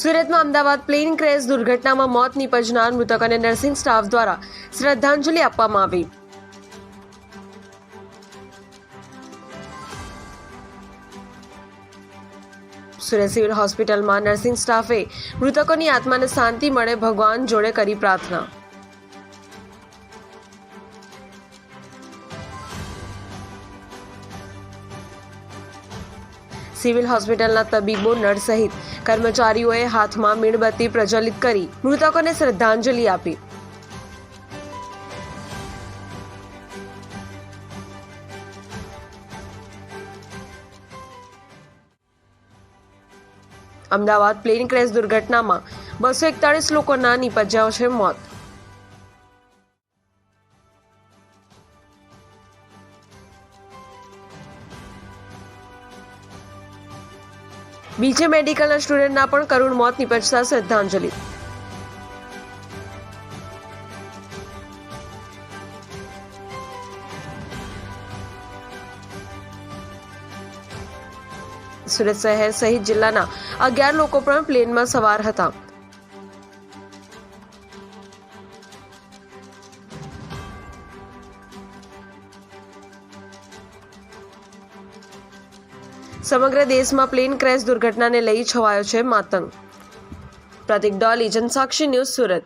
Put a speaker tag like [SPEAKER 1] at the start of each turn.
[SPEAKER 1] સુરતમાં Ahmedabad plane crash દુર્ઘટનામાં મોત નીપજનાર મૃતક અને નર્સિંગ સ્ટાફ દ્વારા શ્રદ્ધાંજલિ આપવામાં આવી. સુરત સિવિલ હોસ્પિટલમાં નર્સિંગ સ્ટાફે મૃતકોની આત્માને શાંતિ મળે ભગવાન જોડે કરી પ્રાર્થના. સિવિલ હોસ્પિટલના તબીબો, નર્સ સહિત કર્મચારીઓએ હાથમાં મીણબત્તી પ્રજ્વલિત કરી મૃતકોને શ્રદ્ધાંજલિ આપી. અમદાવાદ પ્લેન ક્રેશ દુર્ઘટનામાં બસો એકતાળીસ લોકોના નિપજ્યા છે મોત. બીજે મેડિકલના સ્ટુડન્ટના પણ કરુણ મોત નીપજતા શ્રદ્ધાંજલિ. સુરત શહેર સહિત જિલ્લાના અગિયાર લોકો પણ પ્લેનમાં સવાર હતા. સમગ્ર દેશમાં પ્લેન ક્રેશ દુર્ઘટનાને લઈ છવાયો છે માતંગ. પ્રતિક ડોલી જનસાક્ષી ન્યૂઝ સુરત.